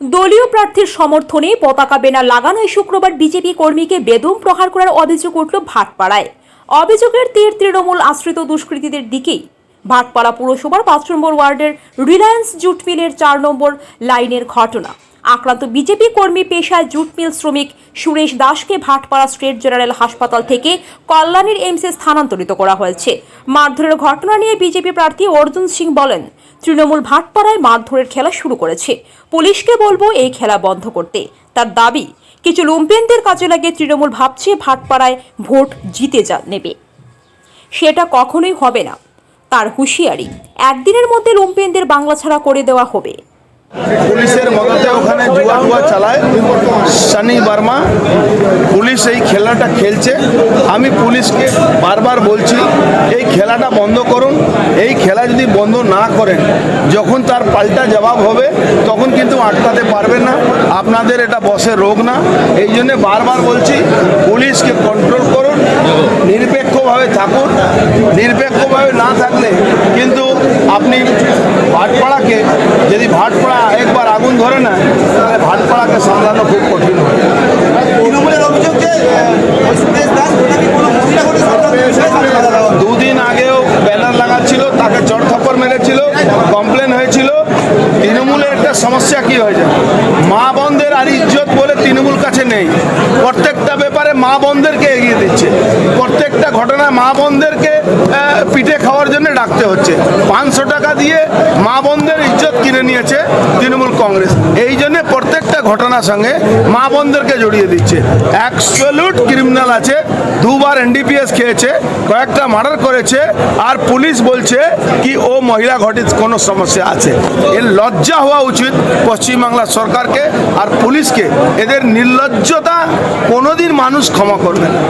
দলীয় প্রার্থীর সমর্থনে পতাকা বেনা লাগানোয় শুক্রবার বিজেপি কর্মীকে বেদম প্রহার করার অভিযোগ উঠল ভাটপাড়ায়। অভিযোগের তীর তৃণমূল আশ্রিত দুষ্কৃতীদের দিকেই। ভাটপাড়া পুরসভার পাঁচ নম্বর ওয়ার্ডের রিলায়েন্স জুট মিলের চার নম্বর লাইনের ঘটনা। আক্রান্ত বিজেপি কর্মী পেশায় জুট মিল শ্রমিক সুরেশ দাসকে ভাটপাড়া স্টেট জেনারেল হাসপাতাল থেকে কল্যাণীর এইমসে স্থানান্তরিত করা হয়েছে। মারধরের ঘটনা নিয়ে বিজেপি প্রার্থী অর্জুন সিং বলেন, তৃণমূল ভাটপাড়ায় মারধরের খেলা শুরু করেছে। পুলিশকে বলব এই খেলা বন্ধ করতে। তার দাবি, কিছু লুম্পেনদের কাজে লাগে তৃণমূল ভাবছে ভাটপাড়ায় ভোট জিতে যা নেবে। সেটা কখনোই হবে না। তার হুঁশিয়ারি, একদিনের মধ্যে লুম্পেনদের বাংলা ছাড়া করে দেওয়া হবে। পুলিশের মদতে ওখানে জুয়া ফুয়া চালায়। সানি বার্মা, পুলিশ এই খেলাটা খেলছে। আমি পুলিশকে বারবার বলছি, এই খেলাটা বন্ধ করুন। এই খেলা যদি বন্ধ না করেন, যখন তার পাল্টা জবাব হবে, তখন কিন্তু আটকাতে পারবেন না। আপনাদের এটা বসে রোগ না। এই জন্যে বারবার বলছি, পুলিশকে কন্ট্রোল করুন, নিরপেক্ষভাবে থাকুন। নিরপেক্ষভাবে না থাকলে কিন্তু আপনি ভাটপাড়াকে, যদি ভাটপাড়া ধরে না? তাহলে ভাটপাড়াকে সামলানো খুব কঠিন হয়। তৃণমূলের অভিযোগ যে হয়। দুদিন আগেও ব্যানার লাগাচ্ছিল তাকে চড় থাপ্পড় মেরেছিল কমপ্লেন হয়েছিল। তৃণমূলের একটা সমস্যা কি হয়েছে মা বোনদের আর ইজ্জত বলে তৃণমূল কাছে নেই। প্রত্যেকটা ব্যাপারে মা বোনদেরকে এগিয়ে দিচ্ছে। প্রত্যেকটা ঘটনায় মা বোনদেরকে পিঠে খাওয়ার জন্য ডাকতে হচ্ছে। পাঁচশো টাকা দিয়ে মা বোনদের ইজ্জত কিনে নিয়েছে তৃণমূল কংগ্রেস। এই জন্য প্রত্যেকটা ঘটনার সঙ্গে মা বোনদেরকে জড়িয়ে দিচ্ছে। অ্যাবসলিউট ক্রিমিনাল আছে, দুবার এনডিপিএস খেয়েছে, কয়েকটা মার্ডার করেছে, আর পুলিশ বলছে কি ও মহিলা ঘটিত কোনো সমস্যা আছে। এর লজ্জা হওয়া উচিত পশ্চিমবাংলা সরকারকে আর পুলিশকে। এদের নির্লজ্জতা কোনোদিন মানুষ ক্ষমা করবে না।